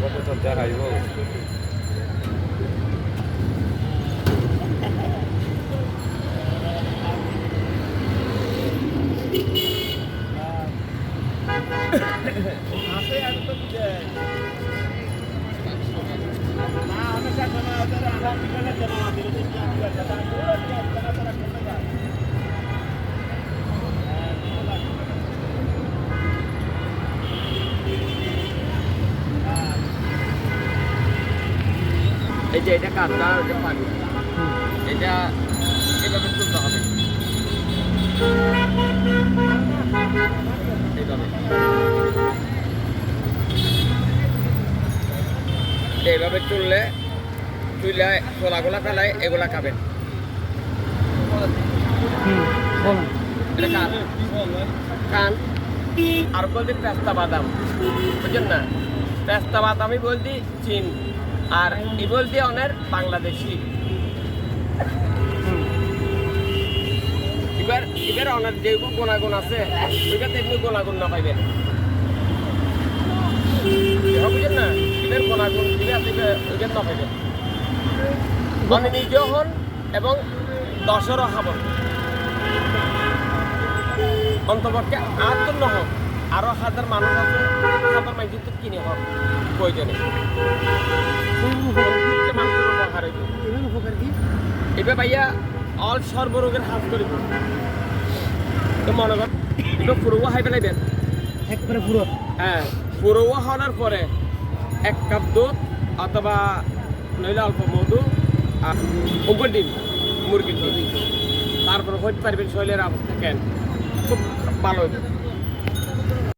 কত তো দেখাইব এই যে এটা কাঁচা ওটা পানি এটা এভাবে তুলতে হবে। এইভাবে। এইভাবে তুললে তুলে ছোলাগুলা ফেলায় এগুলা খাবেন। এটা কান। কান। আর বলতে পেস্তা বাদাম। বুঝছেন না? পেস্তা বাদামই বলতে চীন। আর ই বলতে অনেক বাংলাদেশি। এবার এবার অনেক যেগুলো গুণাগুণ আছে, ওইটা তেমনি গুণাগুণ না পাইবেন। না? মানে হন এবং দশেরও খাবন অন্তপক্ষে আর তো আরও হাজার মানুষ আছে হাজার মানুষ তো কিনে হোক প্রয়োজনে। মানুষের উপকার হইবে। এবার ভাইয়া অল সর্বরোগের হাত করিব তো মনে কর এবার পুরোও হাই পেলাইবেন একবারে পুরো হ্যাঁ পুরোও হওয়ার পরে এক কাপ দুধ অথবা নইলে অল্প মধু আর উপর ডিম মুরগির ডিম। তারপর হইতে পারবেন শরীরের অবস্থা কেন? খুব ভালো হইবে।